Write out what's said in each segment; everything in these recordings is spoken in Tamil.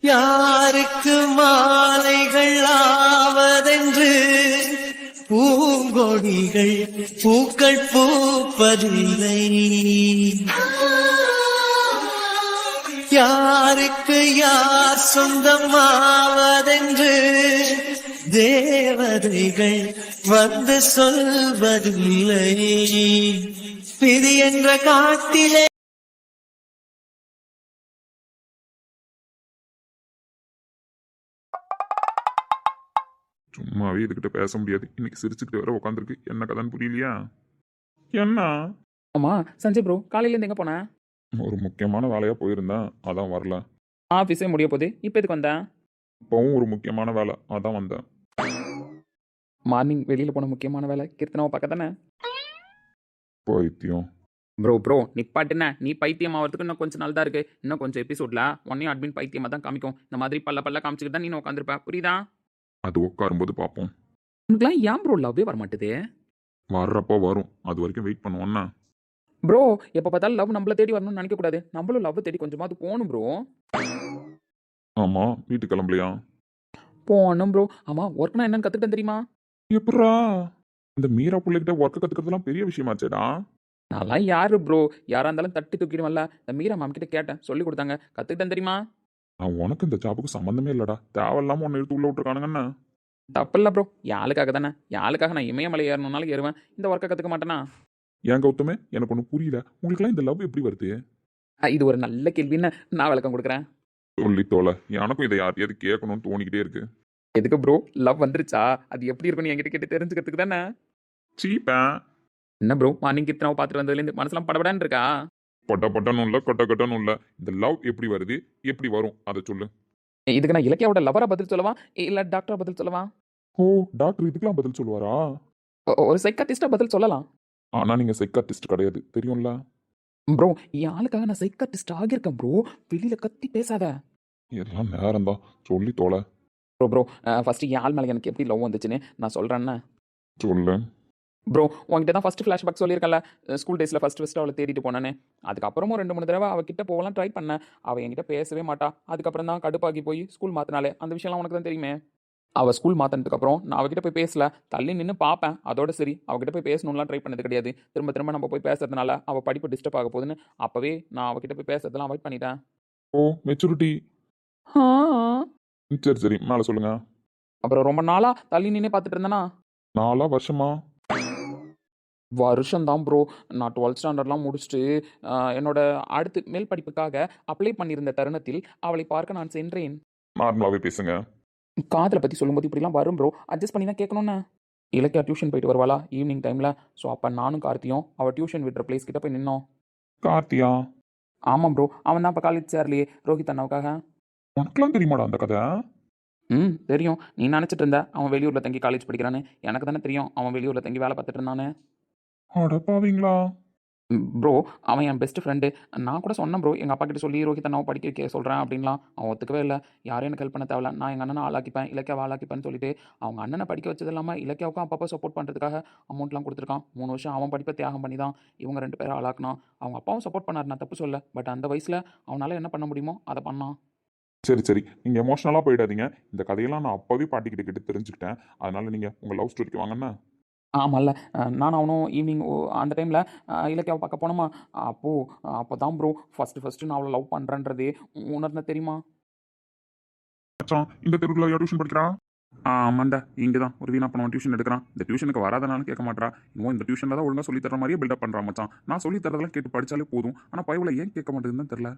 யாருக்கு மாலைகள் ஆவதென்று? பூங்கொடிகள் பூக்கள் பூப்பதில்லை. யாருக்கு யார் சொந்தமாவதென்று? தேவதைகள் வந்து சொல்வதில்லை. விதி என்ற காட்டிலே சும்மாவே இதுகிட்ட பேச முடியாது. இன்னைக்கு சிரிச்சுக்கிட்டு வேற உட்காந்துருக்கு என்ன கதைன்னு புரியலையா? என்ன? ஆமா சஞ்சய் ப்ரோ காலையிலேருந்து எங்கே போனேன் ஒரு முக்கியமான வேலையா போயிருந்தேன் அதான் வரல. ஆஃபீஸே முடிய போகுது இப்போ எதுக்கு வந்தேன் இப்பவும் ஒரு முக்கியமான வேலை அதான் வந்தேன். மார்னிங் வெளியில் போன முக்கியமான வேலை கீர்த்தனாவை பார்க்க தானே? பைத்தியம். ப்ரோ ப்ரோ நிப்பாட்டுன நீ பைத்தியம் ஆகிறதுக்கு இன்னும் கொஞ்சம் நாள் தான் இருக்கு. இன்னும் கொஞ்சம் எபிசோட்ல ஒன்னையும் அட்மின் பைத்தியமாக தான் காமிக்கும். இந்த மாதிரி பல்ல பல்ல காமிச்சிக்கிட்டு தான் நீ உட்காந்துருப்ப புரியுதா? அது உட்காரும்போது பார்ப்போம். உனக்குலாம் ஏன் ப்ரோ லவ்வே வர மாட்டுது வர்றப்போ வரும். அது வரைக்கும் வெயிட் பண்ணுவோம்னா ப்ரோ எப்போ பார்த்தாலும் லவ் நம்மள தேடி வரணும்னு நினைக்கக்கூடாது. நம்மளும் லவ் தேடி கொஞ்சமாவது போகணும் ப்ரோ ஆமா வீட்டுக்கு கிளம்பலையா? போகணும் ப்ரோ ஆமாம் ஒர்க்னா என்னன்னு கற்றுக்கிட்டேன் தெரியுமா? எப்படா இந்த மீரா பிள்ளைகிட்ட ஒர்க்கு கத்துக்கிறதுலாம் பெரிய விஷயமாச்சேடா. நான்லாம் யாரு ப்ரோ யாராக இருந்தாலும் தட்டி தூக்கிடுவல்ல இந்த மீரா மேம் கிட்ட கேட்டேன். சொல்லி கொடுத்தாங்க. கற்றுக்கிட்டேன் தெரியுமா? நான் உனக்கு இந்த ஜாபுக்கு சம்மந்தமே இல்லடா. தேவையில்லாம ஒன்று எடுத்து உள்ள விட்டுருக்கானுங்கண்ணா தப்பில்ல ப்ரோ யாளுக்காக தானே? யாளுக்காக நான் இமயமலை ஏறணும்னாலும் ஏறுவேன். இந்த ஒர்க்கை கற்றுக்க மாட்டேனா? ஏன் கௌதமே எனக்கு ஒன்றும் புரியல. உங்களுக்குலாம் இந்த லவ் எப்படி வருது? இது ஒரு நல்ல கேள்வின்னு நான் விளக்கம் கொடுக்குறேன். சொல்லி தோல. எனக்கும் இதை யார்ட்டையாவது கேட்கணும்னு தோணிக்கிட்டே இருக்கு. எதுக்கு ப்ரோ லவ் வந்துருச்சா? அது எப்படி இருக்கும்னு என்கிட்ட கேட்டு தெரிஞ்சுக்கிறதுக்கு தானே? சீப்பேன். என்ன ப்ரோ மார்னிங் கிருத்தனாவை பார்த்துட்டு வந்ததுலேருந்து மனசுலாம் படபடான்னு இருக்கா? பொட்ட பொட்டனும் இல்லை கொட்ட கொட்டனும் இல்லை இந்த லவ் எப்படி வருது எப்படி வரும்? அதை சொல்லு. இதுக்கு நான் இலக்கியாவோட லவரா பதில் சொல்லவா? இல்லை டாக்டரா பதில் சொல்லவா? ஓ டாக்டர் இதுக்கெல்லாம் பதில் சொல்லுவாரா? ஒரு சைக்காட்டிஸ்டா பதில் சொல்லலாம். ஆனா நீங்க சைக்காட்டிஸ்ட் கிடையாது தெரியும்ல? ப்ரோ என் ஆளுக்காக நான் சைக்காட்டிஸ்ட் ஆகியிருக்கேன் ப்ரோ வெளியில கத்தி பேசாத. எல்லாம் நேரம் தான் சொல்லி தோல. ப்ரோ ப்ரோ ஃபர்ஸ்ட் என் ஆள் மேலே எனக்கு எப்படி லவ் வந்துச்சுன்னு நான் சொல்கிறேன்னு சொல்லு. ப்ரோ உங்ககிட்ட தான் ஃபஸ்ட்டு ஃப்ளாஷ்பேக் சொல்லியிருக்கல ஸ்கூல் டேஸில் ஃபஸ்ட்டு ஃபஸ்ட்டு அவளை தேடிட்டு போனேன்னு. அதுக்கப்புறமும் ரெண்டு மூணு தடவை அவகிட்ட போகலாம் ட்ரை பண்ணேன் அவள் என்கிட்ட பேசவே மாட்டா. அதுக்கப்புறம் தான் கடுப்பாகி போய் ஸ்கூல் மாற்றினாலே அந்த விஷயம்லாம் உனக்கு தான் தெரியுமே? அவள் ஸ்கூல் மாற்றினதுக்கப்புறம் நான் அவகிட்ட போய் பேசல. தள்ளி நின்று பார்ப்பேன் அதோட சரி அவகிட்ட போய் பேசணும்லாம் ட்ரை பண்ணது கிடையாது. திரும்ப திரும்ப நம்ம போய் பேசுறதுனால அவள் படிப்பு டிஸ்டர்ப் ஆக போகுதுன்னு அப்போவே நான் அவகிட்ட போய் பேசுறதெல்லாம் அவாய்ட் பண்ணிட்டேன். Oh maturity. சரி சரி. மேலே சொல்லுங்க. அப்புறம் ரொம்ப நாளாக தள்ளி நின்று பார்த்துட்டு இருந்தேனா? நாலா வருஷமா? வருஷம் தான் ப்ரோ நான் டுவெல்த் ஸ்டாண்டர்ட்லாம் முடிச்சுட்டு என்னோட அடுத்து மேல் படிப்புக்காக அப்ளை பண்ணியிருந்த தருணத்தில் அவளை பார்க்க நான் சென்றேன். நார்மலாவே பேசுங்க. காதலை பற்றி சொல்லும்போது இப்படிலாம் வரும் ப்ரோ அட்ஜஸ்ட் பண்ணி தான் கேட்கணும்னு. இலக்கியா டியூஷன் போயிட்டு வருவாளா? ஈவினிங் டைமில் ஸோ அப்போ நானும் கார்த்தியும் அவள் டியூஷன் விடுற பிளேஸ் கிட்ட போய் நின்னோம். கார்த்தியா? ஆமாம் ப்ரோ அவன் தான் இப்போ காலேஜ் சேரலையே ரோஹித் அண்ணாவுக்காக. உனக்கெல்லாம் தெரியுமாடா அந்த கதை? ம் தெரியும். நீ நினச்சிட்டு இருந்த அவன் வெளியூரில் தங்கி காலேஜ் படிக்கிறான்னு. எனக்கு தானே தெரியும் அவன் வெளியூரில் தங்கி வேலை பார்த்துட்டு இருந்தானே அடப்பாவீங்களா ப்ரோ அவன் என் பெஸ்ட் ஃப்ரெண்டு நான் கூட சொன்னேன் ப்ரோ எங்கள் அப்பா கிட்ட சொல்லி ரோஹித் அண்ணாவை படிக்க வைக்க சொல்கிறேன் அப்படின்லாம். அவன் ஒத்துக்கவே இல்லை. யாரும் எனக்கு ஹெல்ப் பண்ண தேவையில்ல. நான் எங்கள் அண்ணனை ஆளாக்கிப்பேன் இலக்கியாவை ஆளாக்கிப்பேன்னு சொல்லிட்டு அவங்க அண்ணனை படிக்க வச்சது இல்லாமல் இலக்கியாவுக்கும் அப்பப்போ சப்போர்ட் பண்ணுறதுக்காக அமௌண்ட்லாம் கொடுத்துருக்கான். மூணு வருஷம் அவன் படிப்பை தியாகம் பண்ணி தான் இவங்க ரெண்டு பேரும் ஆளாக்குனான். அவங்க அப்பாவும் சப்போர்ட் பண்ணார். நான் தப்பு சொல்ல பட் அந்த வயசில் அவனால் என்ன பண்ண முடியுமோ அதை பண்ணான். சரி சரி. நீங்க எமோஷனலா போயிடாதீங்க. இந்த கதையெல்லாம் நான் அப்பவே பாட்டிக்கிட்ட கிட்ட தெரிஞ்சுக்கிட்டேன். அதனால நீங்க உங்க லவ் ஸ்டோரிக்கு வாங்கண்ணா ஆமாம்ல நான் அவனும் ஈவினிங் அந்த டைமில் இலக்கியாவை பார்க்க போனோமா? அப்போது அப்போ தான் ப்ரோ ஃபஸ்ட்டு ஃபஸ்ட்டு நான் அவளை லவ் பண்ணுறேன்றதே உணர்ந்த தெரியுமா? மச்சான் இந்த தெருவில் யார் டியூஷன் படிக்கிறா? ஆமாண்டா இங்கே தான் ஒரு வீணா பண்ணவன் டியூஷன் எடுக்கிறான். இந்த டியூஷனுக்கு வராதனாலும் கேட்க மாட்டா இன்னும் இந்த டியூஷனில் தான் ஒழுங்காக சொல்லி தர மாதிரியே பில்டப் பண்ணுறான் மச்சான். நான் சொல்லி தரதெல்லாம் கேட்டு படித்தாலே போதும். ஆனால் பயவில் ஏன் கேட்க மாட்டேங்குதுன்னு தான் தெரில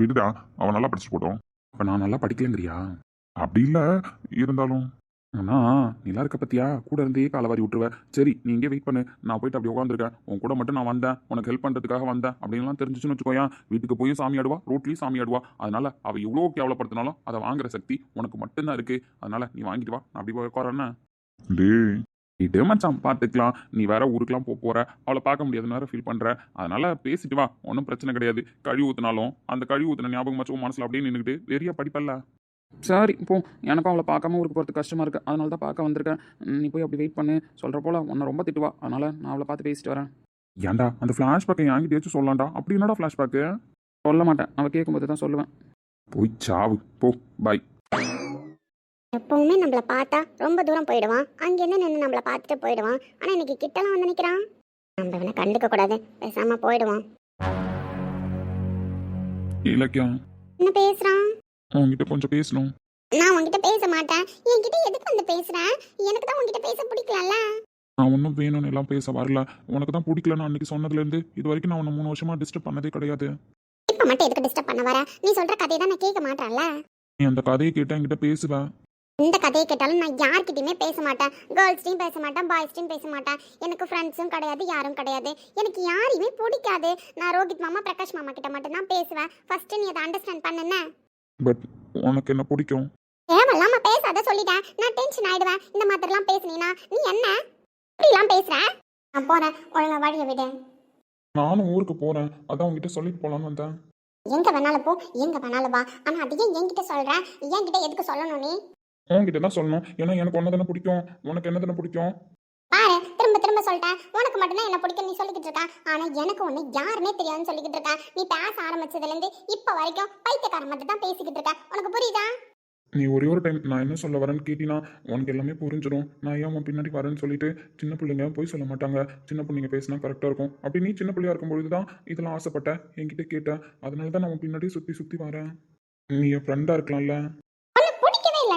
விடுடா அவன் நல்லா படிச்சு போட்டோம். இப்போ நான் நல்லா படிக்கலங்கிறியா? அப்படி இல்லை இருந்தாலும். அண்ணா நிலா இருக்க பத்தியா? கூட இருந்தே காலவாரி விட்டுருவேன் சரி நீ இங்கே வெயிட் பண்ணு. நான் போயிட்டு அப்படி உட்காந்துருக்கேன் உன் கூட மட்டும் நான் வந்தேன். உனக்கு ஹெல்ப் பண்ணுறதுக்காக வந்தேன். அப்படின்லாம் தெரிஞ்சிச்சுன்னு வச்சுக்கோயேன். வீட்டுக்கு போய் சாமி ஆடுவா ரோட்லேயும் சாமி ஆடுவா. அதனால அவள் எவ்வளோ கேவலப்படுத்தினாலும் அதை வாங்குற சக்தி உனக்கு மட்டும்தான் இருக்கு. அதனால நீ வாங்கிட்டு வா. நான் அப்படி போய் உட்காரண்ணே டேய். இது மச்சான் பார்த்துக்கலாம் நீ வேற ஊருக்குலாம் போக போற. அவளை பார்க்க முடியாதுன்னு வேற ஃபீல் பண்ற. அதனால பேசிட்டு வா. ஒன்றும் பிரச்சனை கிடையாது. கழுவி ஊத்துனாலும் அந்த கழுவி ஊத்துன ஞாபகம் மச்சும் மனசுல அப்படியே நின்றுக்கிட்டு வெறியா படிப்பல்ல. சரி இப்போ எனக்கும் அவளை பார்க்காம ஊருக்கு போகிறது கஷ்டமா இருக்கு. அதனால தான் பார்க்க வந்திருக்கேன். நீ போய் அப்படி வெயிட் பண்ணு. சொல்ற போல உன்னை ரொம்ப திட்டுவா. அதனால நான் அவளை பார்த்து பேசிட்டு வரேன். ஏன்டா அந்த ஃப்ளாஷ்பேக்கை என்கிட்டயாச்சும் சொல்லலாம்டா அப்படி என்னடா ஃப்ளாஷ்பேக்கு சொல்ல மாட்டேன். அவள் கேட்கும்போது தான் சொல்லுவேன். போய் சாவு. போ. பாய் எப்பவுமே நம்மள பார்த்தா ரொம்ப தூரம் போயிடுவான். அங்கேருந்து நின்று நம்மள பார்த்துட்டு போயிடுவான். ஆனால் இன்னைக்கு கிட்டலாம் வந்து நிற்கிறான் நம்ம இவனை கண்டுக்க கூடாது. பேசாம போயிடுவான். இலக்கியம். என்ன பேசுறான்? உன்கிட்ட கொஞ்சம் பேசணும். நான் உன்கிட்ட பேச மாட்டேன். என்கிட்ட எதுக்கு வந்து பேசுறேன் எனக்கு தான் உன்கிட்ட பேச பிடிக்கலல்ல. நான் ஒன்றும் வேணும்னு எல்லாம் பேச வரல. உனக்கு தான் பிடிக்கலன்னு அன்னைக்கு சொன்னதுலேருந்து இது வரைக்கும் நான் உன்னை மூணு வருஷமா டிஸ்டர்ப் பண்ணதே கிடையாது. இப்போ மட்டும் எதுக்கு டிஸ்டர்ப் பண்ண வர? நீ சொல்ற கதையை தான் நான் கேட்க மாட்டேன்ல. நீ அந்த கதையை கேட்டால் என்கிட்ட பேசுவேன் இந்த கதையை கேட்டாலும் நான் யார்கிட்டயுமே பேச மாட்டேன். கேர்ள்ஸ்டையும் பேச மாட்டேன் பாய்ஸ்டையும் பேச மாட்டேன். எனக்கு ஃப்ரெண்ட்ஸும் கிடையாது யாரும் கிடையாது. எனக்கு யாரையுமே பிடிக்காது. நான் ரோஹித் மாமா பிரகாஷ் மாமா கிட்ட மட்டும் தான் பேசுவேன். ஃபர்ஸ்ட் நீ அதை அண்டர்ஸ்டாண்ட் பண்ணுன பட் உனக்கு என்ன பிடிக்கும்? தேவையில்லாம பேசாத சொல்லிட்டேன். நான் டென்ஷன் ஆயிடுவேன். இந்த மாதிரிலாம் பேசுனீனா நீ என்ன? இப்படிலாம் பேசுற? நான் போறேன். ஒழுங்கா வழிய விடு. நானும் ஊருக்கு போகிறேன் அதான் உங்ககிட்ட சொல்லிட்டு போகலான்னு வந்தேன். எங்க வேணாலும் போ. எங்க வேணாலும் வா. ஆனா அது ஏன் என்கிட்ட சொல்ற? என்கிட்ட எதுக்கு சொல்லணும் நீ? உன்கிட்ட தான் சொல்லணும். ஏன்னா எனக்கு ஒன்று தானே பிடிக்கும். உனக்கு என்ன தானே பிடிக்கும்? பாரு திரும்ப திரும்ப சொல்லிட்டேன். உனக்கு மட்டும்தான் என்ன பிடிக்கும் நீ சொல்லிக்கிட்டு இருக்கா. ஆனா எனக்கு ஒண்ணு யாருமே தெரியாதுன்னு சொல்லிக்கிட்டு இருக்கா. நீ பேச ஆரம்பிச்சதுல இருந்து இப்ப வரைக்கும் பைத்தியக்காரன் மட்டும் தான் பேசிக்கிட்டு இருக்க. உனக்கு புரியுதா? நீ ஒரே ஒரு டைம் நான் என்ன சொல்ல வரேன்னு கேட்டினா உனக்கு எல்லாமே புரிஞ்சிடும். நான் ஏன் உன் பின்னாடி வரேன்னு சொல்லிட்டு சின்ன பிள்ளைங்க போய் சொல்ல மாட்டாங்க. சின்ன பிள்ளைங்க பேசினா கரெக்டாக இருக்கும். அப்படி நீ சின்ன பிள்ளையா இருக்கும்பொழுது தான் இதெல்லாம் ஆசைப்பட்ட என்கிட்ட கேட்ட. அதனால தான் நான் உன் பின்னாடி சுற்றி சுற்றி வரேன். நீ என் ஃப்ரெண்டாக இருக்கலாம்ல.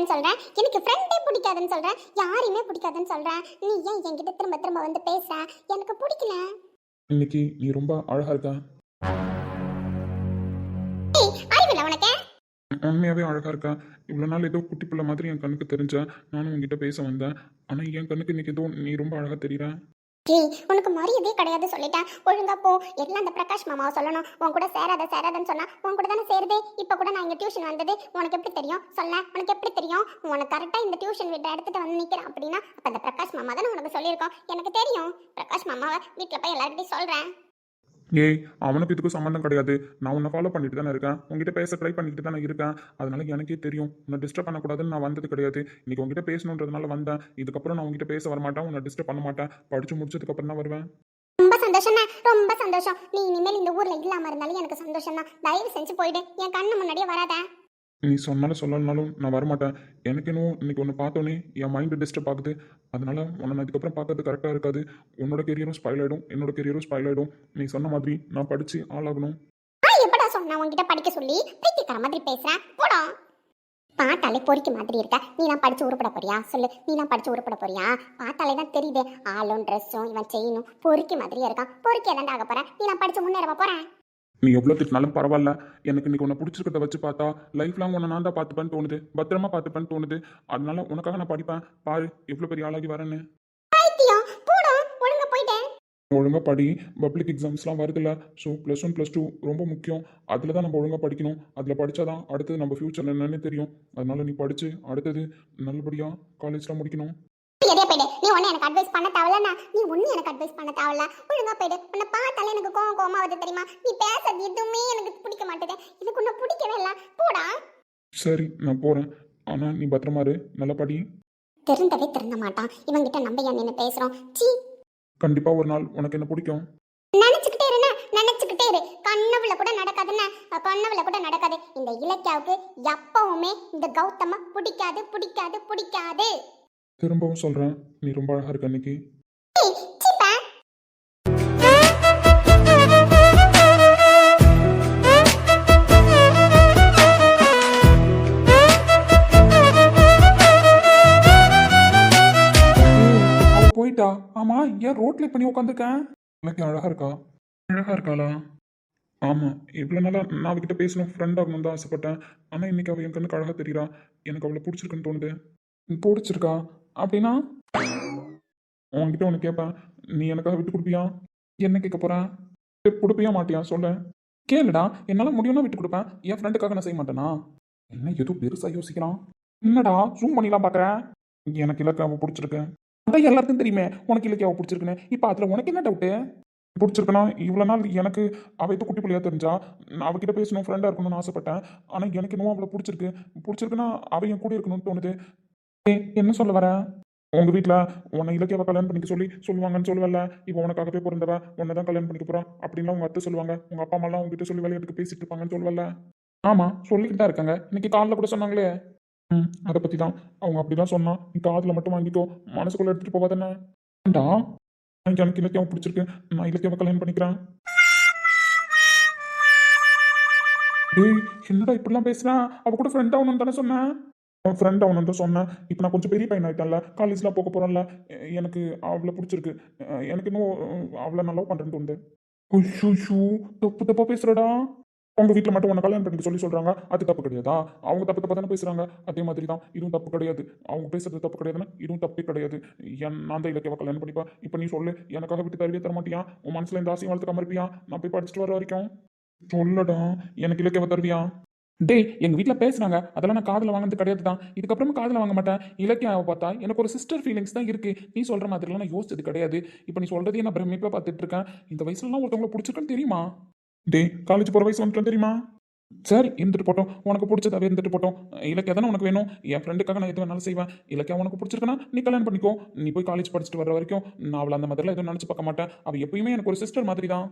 இல்லைன்னு சொல்றேன். எனக்கு ஃப்ரெண்டே பிடிக்காதுன்னு சொல்றேன். யாரையுமே பிடிக்காதுன்னு சொல்றேன். நீ ஏன் என்கிட்ட திரும்ப திரும்ப வந்து பேசுற? எனக்கு பிடிக்கல. இன்னைக்கு நீ ரொம்ப அழகாக இருக்க. அறிவில்ல உனக்கு? உண்மையாகவே அழகாக இருக்கா. இவ்வளோ நாள் ஏதோ குட்டி பிள்ளை மாதிரி என் கண்ணுக்கு தெரிஞ்ச நானும் உங்ககிட்ட பேச வந்தேன். ஆனால் என் கண்ணுக்கு இன்னைக்கு ஏதோ நீ ரொம்ப அழகாக தெரியுற. ஏய் உனக்கு மரியாதையே கிடையாது சொல்லிட்டேன். ஒழுங்கா போ. எல்லாம் அந்த பிரகாஷ் மாமாவை சொல்லணும். உன் கூட சேராத சேராதன்னு சொன்னா உன் கூட தானே சேருதே. இப்போ கூட நான் இங்க டியூஷன் வந்தது. உனக்கு எப்படி தெரியும்? சொல்ல உனக்கு எப்படி தெரியும்? உனக்கு கரெக்டா இந்த டியூஷன் வீட்டை எடுத்துட்டு வந்து நிக்கிறேன் அப்படின்னா அப்ப அந்த பிரகாஷ் மாமா தானே உனக்கு சொல்லியிருக்கோம். எனக்கு தெரியும். பிரகாஷ் மாமாவை வீட்டில் போய் எல்லார்கிட்டையும் சொல்றேன். ஏய் அவனுக்கு இதுக்கும் சம்மந்தம் கிடையாது. நான் உன்னை ஃபாலோ பண்ணிட்டு தானே இருக்கேன். உங்ககிட்ட பேச ட்ரை பண்ணிட்டு தானே இருக்கேன். அதனால எனக்கே தெரியும். உன்னை டிஸ்டர்ப் பண்ணக்கூடாதுன்னு நான் வந்தது கிடையாது. இன்னைக்கு உங்ககிட்ட பேசணுன்றதுனால வந்தேன். இதுக்கப்புறம் நான் உங்ககிட்ட பேச வரமாட்டேன் உன்னை டிஸ்டர்ப் பண்ண மாட்டேன். படிச்சு முடிச்சதுக்கு அப்புறம் தான் வருவேன். ரொம்ப சந்தோஷம் ரொம்ப சந்தோஷம். நீ இனிமேல் இந்த ஊர்ல இல்லாம இருந்தாலும் எனக்கு சந்தோஷம் தான் தயவு செஞ்சு போயிடு. என் கண்ணு முன்னாடியே வராத. நீ சொன்னாலும் சொல்லலனாலும் நான் வரமாட்டேன். எனக்கு இன்னும் இன்னைக்கு ஒன்று பார்த்தோன்னே என் மைண்டு டிஸ்டர்ப் ஆகுது. அதனால உன்னை நான் இதுக்கப்புறம் பார்க்கறது கரெக்டாக இருக்காது. உன்னோட கெரியரும் ஸ்பாயில் ஆகிடும் என்னோட கெரியரும் ஸ்பாயில் ஆகிடும் நீ சொன்ன மாதிரி நான் படித்து ஆளாகணும். எப்படா சொன்னேன் உன்கிட்ட படிக்க சொல்லி பைத்தியக்கார மாதிரி பேசுகிறேன் போடா. பார்த்தாலே பொறிக்க மாதிரி இருக்க. நீ தான் படிச்சு உருப்பட போறியா? சொல்லு. நீ தான் படிச்சு உருப்பட போறியா? பார்த்தாலே தான் தெரியுது. ஆளும் ட்ரெஸ்ஸும் இவன் செய்யணும் பொறிக்க மாதிரியே இருக்கான். பொறிக்க எதாண்டா ஆக போறேன் நீ நான் படிச்சு முன்னேறவா போறேன். நீ எவ்வளோ திட்டினாலும் பரவாயில்ல. எனக்கு இன்னைக்கு உன்னை பிடிச்சிருக்கிறத வச்சு பார்த்தா லைஃப் லாங் உன்னை நான் தான் பார்த்துப்பேன்னு தோணுது. பத்திரமா பார்த்துப்பேன்னு தோணுது. அதனால உனக்காக நான் படிப்பேன். பாரு எவ்வளோ பெரிய ஆளாகி வரேன்னு. ஒழுங்காக படி பப்ளிக் எக்ஸாம்ஸ்லாம் வருதுல்ல. So plus one plus two ரொம்ப முக்கியம். அதில் தான் நம்ம ஒழுங்காக படிக்கணும். அதில் படித்தாதான் அடுத்தது நம்ம ஃப்யூச்சர் என்னன்னு தெரியும். அதனால நீ படித்து அடுத்தது நல்லபடியாக காலேஜ்லாம் முடிக்கணும். எதே போயிடு? நீ ஒண்ணு எனக்கு அட்வைஸ் பண்ண தேவையில்ல நீ ஒண்ணு எனக்கு அட்வைஸ் பண்ண தேவையில்ல. ஒழுங்கா போயிடு. உன்னை பார்த்தாலே எனக்கு கோவம் கோவமா வருது தெரியுமா? நீ பேசுறது எதுவுமே எனக்கு பிடிக்க மாட்டேது. எனக்கு உன்னை பிடிக்கவே இல்ல. போடா. சரி நான் போகிறேன் ஆனால் நீ பத்திரமா இரு. நல்லா படி. திருந்தவே திருந்த மாட்டான். இவங்கிட்ட நம்ம ஏன் நின்று பேசுறோம்? சீ. கண்டிப்பாக ஒரு நாள் உனக்கு என்ன பிடிக்கும்? நினைச்சுக்கிட்டே இருன நினைச்சுக்கிட்டே இரு. கண்ணவுல கூட நடக்காதுன்னு கண்ணவுல கூட நடக்காது. இந்த இலக்கியாவுக்கு எப்பவுமே இந்த கௌதம பிடிக்காது பிடிக்காது பிடிக்காது. திரும்பவும் சொல்கிறேன் நீ ரொம்ப அழகாக இருக்க இன்னைக்கு போயிட்டா? ஆமா ஏன் ரோட்ல பண்ணி உட்காந்துருக்கேன் எனக்கு அழகா இருக்கா? அழகா இருக்காளா? ஆமா இவ்வளோ நாளா நான் அவகிட்ட பேசணும் ஃப்ரெண்ட் ஆகணும்னு தான் ஆசைப்பட்டேன். ஆனா இன்னைக்கு அவ என் கண்ணுக்கு அழகா தெரியுறா. எனக்கு அவளை பிடிச்சிருக்குன்னு தோணுது. பிடிச்சிருக்கா? அப்படின்னா உன்கிட்ட ஒன்று கேட்பேன் நீ எனக்காக விட்டு கொடுப்பியா? என்ன கேட்க போகிறேன் கொடுப்பியா மாட்டியா? சொல்ல. கேளுடா. என்னால் முடியும்னா விட்டு கொடுப்பேன். என் ஃப்ரெண்டுக்காக நான் செய்ய மாட்டேனா? என்ன ஏதோ பெருசாக யோசிக்கிறான். என்னடா ஜூம் பண்ணிலாம் பார்க்குறேன் எனக்கு இலக்காவை பிடிச்சிருக்கு. அதான் எல்லாருக்கும் தெரியுமே உனக்கு இலக்கியாவை பிடிச்சிருக்குன்னு. இப்போ அதில் உனக்கு என்ன டவுட்டு பிடிச்சிருக்குன்னா இவ்வளோ நாள் எனக்கு அவைத்து குட்டி பிள்ளையா தெரிஞ்சா நான் அவகிட்ட பேசணும் ஃப்ரெண்டாக இருக்கணும்னு ஆசைப்பட்டேன். ஆனால் எனக்கு இன்னும் அவளை பிடிச்சிருக்கு. பிடிச்சிருக்குன்னா அவ என் கூட இருக்கணும்னு தோணுது. என்ன சொல்ல வர? உங்க வீட்டில் உன்னை இலக்கியாவை கல்யாணம் பண்ணிக்க சொல்லி சொல்லுவாங்கன்னு சொல்லுவல இப்போ உனக்காகவே பிறந்தவ உன்னை தான் கல்யாணம் பண்ணிக்க போறா அப்படின்லாம் உங்க அத்தை சொல்லுவாங்க. உங்க அப்பா அம்மாலாம் உங்ககிட்ட சொல்லி விளையாட்டுக்கு பேசிட்டு இருப்பாங்கன்னு சொல்லுவல ஆமாம் சொல்லிக்கிட்டு தான் இருக்காங்க. இன்னைக்கு காலில் கூட சொன்னாங்களே. ம் அதை பற்றி தான் அவங்க அப்படிலாம் சொன்னா. நீ காதில் மட்டும் வாங்கிட்டோ மனசுக்குள்ளே எடுத்துகிட்டு போகாதானே ஏண்டா? எனக்கு இலக்கியம் பிடிச்சிருக்கு. நான் இலக்கியாவை கல்யாணம் பண்ணிக்கிறேன். டேய் என்னடா இப்படிலாம் பேசுறா? அவ கூட ஃப்ரெண்ட் ஆகணும்னு தானே சொன்னேன். ஃப்ரெண்ட் அவன் தான் சொன்னேன் இப்போ நான் கொஞ்சம் பெரிய பையன் ஆகிட்டேன்ல காலேஜ்லாம் போக போகிறேன்ல எனக்கு அவளை பிடிச்சிருக்கு. எனக்கு இன்னும் அஹ் அவளை நல்லா பண்ணுறேன்னு தோணுது. ஷூ தப்பு தப்பாக பேசுகிறடா அவங்க வீட்டில் மட்டும் உன்னை கல்யாணம் பண்ணிக்க சொல்லி சொல்கிறாங்க அது தப்பு கிடையாதா? அவங்க தப்பு தப்பா தானே பேசுகிறாங்க அதே மாதிரி தான் இதுவும் தப்பு கிடையாது. அவங்க பேசுறது தப்பு கிடையாதுன்னா இதுவும் தப்பே கிடையாது. என் நான் தான் இலக்கியவா கல்யாணம் பண்ணிப்பா. இப்போ நீ சொல்லு எனக்காக விட்டு தருவே தர மாட்டியா? உன் மனசில் இந்த ஆசையும் வளர்த்துக்காம இருப்பியா நான் போய் படிச்சுட்டு வர வரைக்கும். சொல்லடா எனக்கு இலக்கியவா தருவியா? டேய் எங்க வீட்டில் பேசுறாங்க. அதெல்லாம் நான் காதில் வாங்கினது கிடையாது தான் இதுக்கப்புறமா காதில் வாங்க மாட்டேன். இலக்கியாவை பார்த்தா எனக்கு ஒரு சிஸ்டர் ஃபீலிங்ஸ் தான் இருக்கு. நீ சொல்ற மாதிரிலாம் நான் யோசிச்சது கிடையாது. இப்போ நீ சொல்றதையே நான் பிரமிப்பா பார்த்துட்டு இருக்கேன் இந்த வயசுலலாம் ஒருத்தவங்களை பிடிச்சிருக்குன்னு தெரியுமா? டேய் காலேஜ் போற வயசு வந்துட்டு தெரியுமா? சரி இருந்துட்டு போட்டோம். உனக்கு பிடிச்சதாவே இருந்துட்டு போட்டோம். இலக்கியா தானே உனக்கு வேணும்? என் ஃப்ரெண்டுக்காக நான் எது வேணாலும் செய்வேன். இலக்கியா உனக்கு பிடிச்சிருக்குன்னா நீ கல்யாணம் பண்ணிக்கோ. நீ போய் காலேஜ் படிச்சுட்டு வர வரைக்கும் நான் அவளை அந்த மாதிரிலாம் எதுவும் நினச்சி பார்க்க மாட்டேன். அவள் எப்பயுமே எனக்கு ஒரு சிஸ்டர் மாதிரி தான்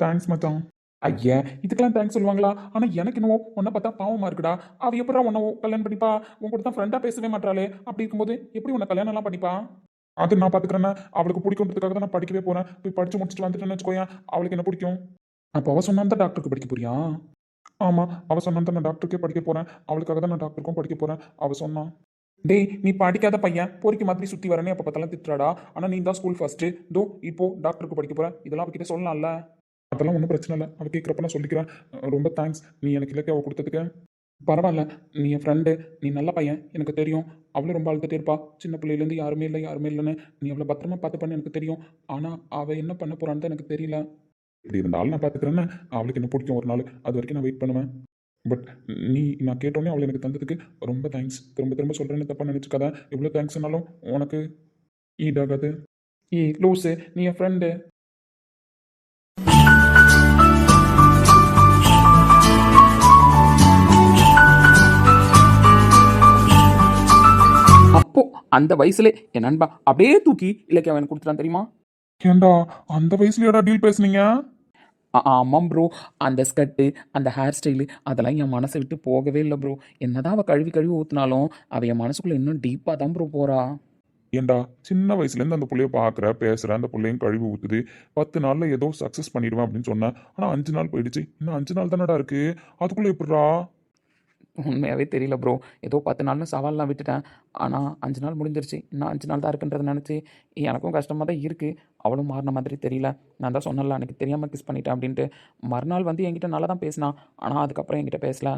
தேங்க்ஸ் மச்சான். ஐயா இதுக்கெல்லாம் தேங்க்ஸ் சொல்லுவாங்களா? ஆனால் எனக்கு என்னவோ உன்னை பார்த்தா பாவமாக இருக்குடா. அவ எப்படா உன்னை கல்யாணம் பண்ணிப்பா? உன் கூட தான் ஃப்ரெண்டாக பேசவே மாட்டாளே. அப்படி இருக்கும்போது எப்படி உன்னை கல்யாணம்லாம் பண்ணிப்பா? அது நான் பார்த்துக்கிறேன்னா அவளுக்கு பிடிக்குன்றதுக்காக தான் நான் படிக்கவே போகிறேன் போய் படித்து முடிச்சுட்டு வந்துட்டேன்னு வச்சுக்கோயேன் அவளுக்கு என்ன பிடிக்கும்? அப்போ அவள் சொன்னா தான் டாக்டருக்கு படிக்க போறியா? ஆமாம் அவள் சொன்னா தான் நான் டாக்டருக்கே படிக்க போகிறேன் அவளுக்காக தான் நான் டாக்டருக்கும் படிக்க போகிறேன் அவள் சொன்னான் டேய் நீ படிக்காத பையன். பொறிக்கு மாதிரி சுற்றி வரனே அப்போ பார்த்தாலும் திட்டுறாடா. ஆனால் நீ தான் ஸ்கூல் ஃபர்ஸ்ட்டு தோ இப்போ டாக்டருக்கு படிக்க போகிறேன் இதெல்லாம் அவகிட்ட சொல்லலாம்ல. அதெல்லாம் ஒன்றும் பிரச்சனை இல்லை. அவள் கேட்குறப்ப நான் சொல்லிக்கிறேன். ரொம்ப தேங்க்ஸ் நீ எனக்கு இலக்கிய அவள் கொடுத்ததுக்கு. பரவாயில்ல. நீ என் ஃப்ரெண்டு நீ நல்ல பையன். எனக்கு தெரியும். அவளும் ரொம்ப அழுதுகிட்டே இருப்பா. சின்ன பிள்ளையிலேருந்து யாருமே இல்லை யாருமே இல்லைன்னு. நீ அவளை பத்திரமா பார்த்து பண்ண எனக்கு தெரியும். ஆனால் அவள் என்ன பண்ண போறான்னு தான் எனக்கு தெரியல. இப்படி இருந்தாலும் நான் பார்த்துக்கிறேன்னா அவளுக்கு என்ன பிடிக்கும் ஒரு நாள். அது வரைக்கும் நான் வெயிட் பண்ணுவேன். பட் நீ நான் கேட்டோன்னே அவளை எனக்கு தந்ததுக்கு ரொம்ப தேங்க்ஸ் திரும்ப திரும்ப சொல்கிறேன்னு தப்பாக நினச்சிக்காத. எவ்வளோ தேங்க்ஸ்னாலும் உனக்கு ஈடாகாது. ஏய் லூஸு நீ என் ஃப்ரெண்டு அப்போ அந்த வயசுல என் நண்பா அப்படியே தூக்கி இலக்கியா எனக்கு கொடுத்துட்டான் தெரியுமா? ஏண்டா அந்த வயசுலயாடா டீல் பேசுனீங்க? ஆமாம் ப்ரோ அந்த ஸ்கர்ட்டு அந்த ஹேர் ஸ்டைலு அதெல்லாம் என் மனசை விட்டு போகவே இல்லை ப்ரோ என்னதான் அவள் கழுவி கழுவி ஊற்றினாலும் அவள் என் மனசுக்குள்ளே இன்னும் டீப்பாக தான் ப்ரோ போகிறா ஏண்டா சின்ன வயசுலேருந்து அந்த புள்ளைய பார்க்குற பேசுகிற அந்த புள்ளையும் கழிவு ஊற்றுது பத்து நாளில் ஏதோ சக்ஸஸ் பண்ணிடுவேன் அப்படின்னு சொன்னேன். ஆனால் அஞ்சு நாள் போயிடுச்சு. இன்னும் அஞ்சு நாள் தானடா இருக்கு. அதுக்குள்ளே எப்படிடா? உண்மையாகவே தெரியல ப்ரோ ஏதோ பத்து நாள்னு சவால்லாம் விட்டுட்டேன். ஆனால் அஞ்சு நாள் முடிஞ்சிருச்சு. இன்னும் அஞ்சு நாள் தான் இருக்குன்றதை நினச்சி எனக்கும் கஷ்டமாக தான் இருக்குது அவளும் மாறின மாதிரி தெரியல. நான் தான் சொன்னல எனக்கு தெரியாமல் கிஸ் பண்ணிட்டேன் அப்படின்ட்டு. மறுநாள் வந்து என்கிட்ட நல்லா தான் பேசினான் ஆனால் அதுக்கப்புறம் என்கிட்ட பேசல.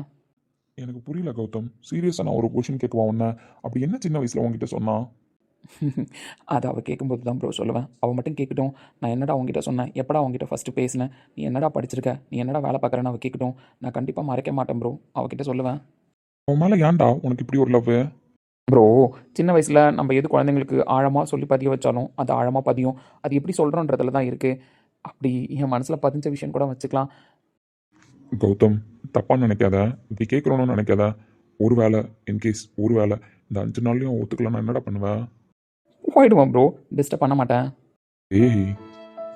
எனக்கு புரியல கௌதம். சீரியஸாக நான் ஒரு கொஷின் கேட்குவா உன்ன? அப்படி என்ன சின்ன வயசில் உங்ககிட்ட சொன்னான் அது அவள் கேட்கும்போது தான் ப்ரோ சொல்லுவேன். அவள் மட்டும் கேட்கட்டும் நான் என்னடா அவங்ககிட்ட சொன்னேன்? எப்படா அவங்ககிட்ட ஃபஸ்ட்டு பேசினேன் நீ என்னடா படிச்சிருக்க? நீ என்னடா வேலை பார்க்குறேன்னு அவள் கேட்கட்டும் நான் கண்டிப்பாக மறைக்க மாட்டேன் ப்ரோ அவகிட்ட சொல்லுவேன். உன் மேலே ஏன்டா உனக்கு இப்படி ஒரு லவ் ப்ரோ சின்ன வயசில் நம்ம எது குழந்தைங்களுக்கு ஆழமாக சொல்லி பதிய வச்சாலும் அது ஆழமாக பதியும். அது எப்படி சொல்கிறோன்றதுல தான் இருக்குது அப்படி என் மனசில் பதிஞ்ச விஷயம் கூட வச்சுக்கலாம். கௌதம் தப்பாக நினைக்காத. இப்படி கேட்குறோன்னு நினைக்காத. ஒரு வேலை இன்கேஸ் ஒரு வேலை இந்த அஞ்சு நாள்லையும் ஒத்துக்கலாம் நான் என்னடா பண்ணுவேன் போயிடுவேன் ப்ரோ டிஸ்டர்ப் பண்ண மாட்டேன். ஏய்.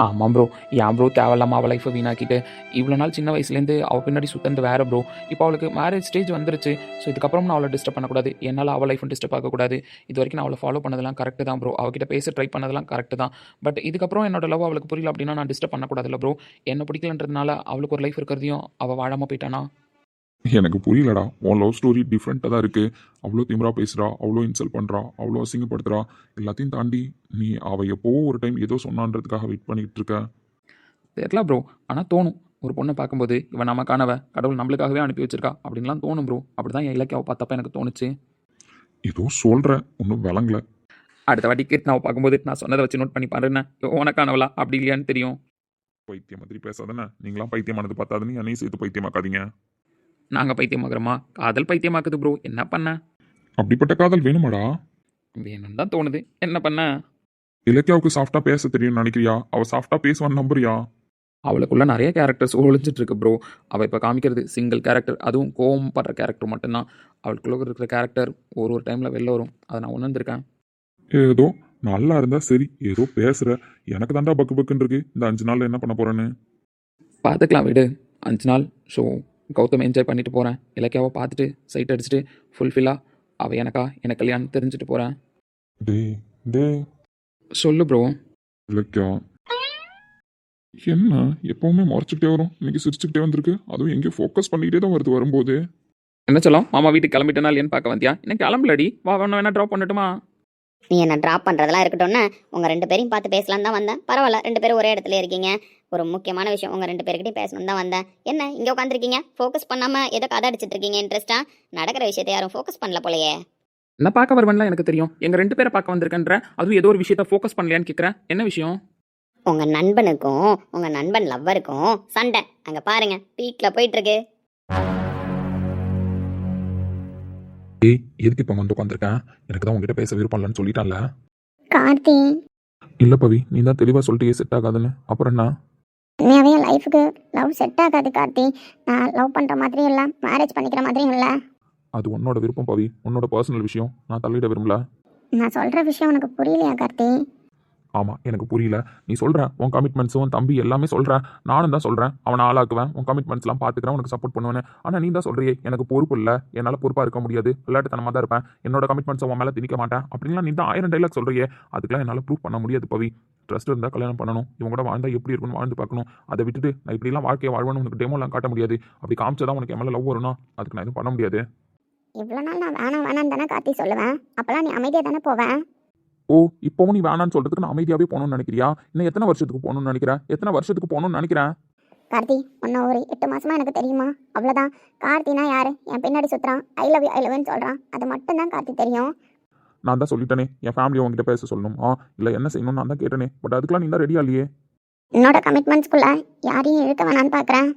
ஆமாம் ப்ரோ ஏன் ப்ரோ தேவையில்லாமல் அவள் லைஃப்பை வீணாக்கிட்டு இவ்வளோ நாள் சின்ன வயசுலேருந்து அவள் பின்னாடி சுத்தந்து வேறு ப்ரோ இப்போ அவளுக்கு மேரேஜ் ஸ்டேஜ் வந்துருச்சு. ஸோ இதுக்கப்புறம் நான் அவளை டிஸ்டர்ப் பண்ணக்கூடாது. என்னால் அவள் லைஃப்பும் டிஸ்டர்ப் ஆகக்கூடாது இது வரைக்கும் நான் அவளை ஃபாலோ பண்ணதெல்லாம் கரெக்டு தான் ப்ரோ அவகிட்ட பேச ட்ரை பண்ணதெல்லாம் கரெக்டு தான். பட் இதுக்கப்புறம் என்னோட லவ் அவளுக்கு புரியல அப்படின்னா நான் டிஸ்டர்ப் பண்ணக்கூடாதுல்ல ப்ரோ என்ன பிடிக்கலன்றதுனால அவளுக்கு ஒரு லைஃப் இருக்கிறதையும் அவள் வாழாமல் போயிட்டானா? எனக்கு புரியலடா. உன் லவ் ஸ்டோரி டிஃப்ரெண்ட்டாக தான் இருக்குது அவ்வளோ திமிரா பேசுகிறா அவ்வளோ இன்சல்ட் பண்ணுறா அவ்வளோ அசிங்கப்படுத்துறா. எல்லாத்தையும் தாண்டி நீ அவள் எப்போவோ ஒரு டைம் ஏதோ சொன்னான்றதுக்காக வெயிட் பண்ணிட்டு இருக்க. தெரியல ப்ரோ ஆனால் தோணும். ஒரு பொண்ணை பார்க்கும்போது இவன் நமக்கானவ கடவுள் நம்மளுக்காகவே அனுப்பி வச்சிருக்கா அப்படின்லாம் தோணும் ப்ரோ அப்படி தான் என் இலக்கியாவை பார்த்தப்ப எனக்கு தோணுச்சு. ஏதோ சொல்கிற ஒன்றும் விளங்கல. அடுத்த வாட்டி கீர்த்தனாவை பார்க்கும்போது நான் சொன்னதை வச்சு நோட் பண்ணி பாருன்னு. உனக்கானவளா? அப்படி இல்லையான்னு தெரியும். பைத்தியம் மாதிரி பேசாதானே. நீங்களாம் பைத்தியமானது பார்த்தாதுன்னு என்னையும் சேர்த்து பைத்தியமாக்காதீங்க. நாங்கள் பைத்தியமாக்குறோமா? காதல் பைத்தியமாக்குது ப்ரோ என்ன பண்ண? அப்படிப்பட்ட காதல் வேணுமாடா? வேணும்னு தான் தோணுது. என்ன பண்ண? இலக்கியாவுக்கு சாஃப்டா பேச தெரியும்னு நினைக்கிறியா? அவ சாஃப்டா பேசுவான்னு நம்புறியா? அவளுக்குள்ள நிறைய கேரக்டர்ஸ் ஒழிஞ்சிட்டு இருக்கு ப்ரோ அவள் இப்போ காமிக்கிறது சிங்கிள் கேரக்டர் அதுவும் கோவம் படுற கேரக்டர் மட்டும்தான். அவளுக்குள்ள இருக்கிற கேரக்டர் ஒரு ஒரு டைமில் வெளில வரும். அதை நான் உணர்ந்திருக்கேன். ஏதோ நல்லா இருந்தா சரி. ஏதோ பேசுற. எனக்கு தாண்டா பக்கு பக்குன்னு இருக்கு. இந்த அஞ்சு நாள்ல என்ன பண்ண போறேன்னு? பார்த்துக்கலாம் விடு. அஞ்சு நாள் ஸோ கௌதம் என்ஜாய் பண்ணிட்டு போகிறேன் இலக்கியாவை பார்த்துட்டு சைட் அடிச்சுட்டு ஃபுல்ஃபில்லாக அவள் எனக்கா எனக்கு கல்யாணம் தெரிஞ்சுட்டு போகிறேன் டேய் டேய். சொல்லு ப்ரோ இலக்கியா? என்ன? எப்பவுமே முறைச்சிக்கிட்டே வரும். இன்னைக்கு சிரிச்சுக்கிட்டே வந்திருக்கு. அதுவும் எங்கேயோ ஃபோக்கஸ் பண்ணிக்கிட்டே தான் வருது வரும்போது. என்ன சொல்லலாம் மாமா வீட்டுக்கு கிளம்பிட்டேனா இல்லையான்னு பார்க்க வந்தியா? இன்னும் கிளம்பலடி. வா வேணா வேணா ட்ராப் பண்ணட்டுமா? நீ என்ன ட்ராப் பண்ணுறதெல்லாம் இருக்கட்டும்னு உங்கள் ரெண்டு பேரையும் பார்த்து பேசலாம் தான் வந்தேன். பரவாயில்ல ரெண்டு பேரும் ஒரே இடத்துல இருக்கீங்க. ஒரு முக்கியமான விஷயம் உங்கள் ரெண்டு பேர்கிட்டயும் பேசணும் தான் வந்தேன். என்ன இங்கே உட்காந்துருக்கீங்க ஃபோக்கஸ் பண்ணாமல் ஏதோ கதை அடிச்சிட்டு இருக்கீங்க இன்ட்ரெஸ்ட்டாக நடக்கிற விஷயத்தை யாரும் ஃபோக்கஸ் பண்ணல போலயே. நான் பார்க்க வருவேன்லாம் எனக்கு தெரியும். எங்கள் ரெண்டு பேரை பார்க்க வந்திருக்கேன்ற அதுவும் ஏதோ ஒரு விஷயத்த ஃபோக்கஸ் பண்ணலையான்னு கேட்குறேன் என்ன விஷயம்? உங்கள் நண்பனுக்கும் உங்கள் நண்பன் லவ்வருக்கும் சண்டை. அங்கே பாருங்க பீக்கில் போயிட்டுருக்கு ஏய் எதுக்கு இப்போ வந்து உட்காந்துருக்கேன் எனக்கு தான் உங்ககிட்ட பேச விருப்பம் இல்லைன்னு சொல்லிட்டான்ல? கார்த்தி. இல்லை பவி நீ தான் தெளிவாக சொல்லிட்டு செட் ஆகாதுன்னு. அப்புறம் என்ன? என் லைஃபுக்கு லவ் செட் ஆகாது கார்த்தி. நான் லவ் பண்ணுற மாதிரியும் இல்லை மேரேஜ் பண்ணிக்கிற மாதிரியும் இல்லை. அது உன்னோட விருப்பம் பவி. உன்னோட பர்சனல் விஷயம். நான் தள்ளிட விரும்பல. நான் சொல்கிற விஷயம் உனக்கு புரியலையா கார்த்தி? ஆமாம் எனக்கு புரியல. நீ சொல்கிற உன் கமிட்மெண்ட்ஸும் உன் தம்பி எல்லாமே சொல்கிறேன் நானும் தான் சொல்கிறேன் அவனை ஆளாக்குவேன். உன் கமிட்மெண்ட்ஸ்லாம் பார்த்துக்கிறேன் உனக்கு சப்போர்ட் பண்ணுவேன் ஆனால் நீ தான் சொல்கிறியே எனக்கு பொறுப்பு இல்லை. என்னால் பொறுப்பாக இருக்க முடியாது. விளையாட்டுத்தனமாக தான் இருப்பேன். என்னோட கமிட்மெண்ட்ஸை உன் மேலே திணிக்க மாட்டேன். அப்படின்லாம் நீ தான் ஆயிரம் டைலாக் சொல்கிறியே அதுக்கெல்லாம் என்னால் ப்ரூவ் பண்ண முடியாது பவி. ட்ரஸ்ட் இருந்தால் கல்யாணம் பண்ணணும். இவங்க கூட வாழ்ந்தால் எப்படி இருக்குன்னு வாழ்ந்து பார்க்கணும். அதை விட்டுட்டு நான் இப்படிலாம் வாழ்க்கையை வாழ்வேன்னு உனக்கு டெமோலாம் காட்ட முடியாது. அப்படி காமிச்சா உனக்கு எம்எல்ஏ லவ் வரும்னா அதுக்கு நான் எதுவும் பண்ண முடியாது. இவ்வளோ நாள் நான் வேணாம் வேணாம் தானே காத்தி சொல்லுவேன். அப்போல்லாம் நீ அமைதியாக தானே போவேன்? ஓ இப்போவும் நீ வேணான்னு சொல்கிறதுக்கு நான் அமைதியாகவே போகணும்னு நினைக்கிறியா? இன்னும் எத்தனை வருஷத்துக்கு போகணும்னு நினைக்கிறேன் எத்தனை வருஷத்துக்கு போகணும்னு நினைக்கிறேன் கார்த்தி உன்னை ஒரு எட்டு மாசமா எனக்கு தெரியுமா? அவ்வளோதான் கார்த்தினா யாரு? என் பின்னாடி சுத்துறான். ஐ லவ் ஐ லவ்னு சொல்கிறான் அது மட்டும்தான் கார்த்தி தெரியும். நான் தான் சொல்லிட்டேனே. என் ஃபேமிலி உங்ககிட்ட பேச சொல்லணும். ஆ இல்லை என்ன செய்யணும் நான் தான் கேட்டேனே. பட் அதுக்கெல்லாம் நீ தான் ரெடியா இல்லையே? என்னோட கமிட்மெண்ட்ஸ்குள்ள யாரையும் இழுக்க வேணான்னு பார்க்குறேன்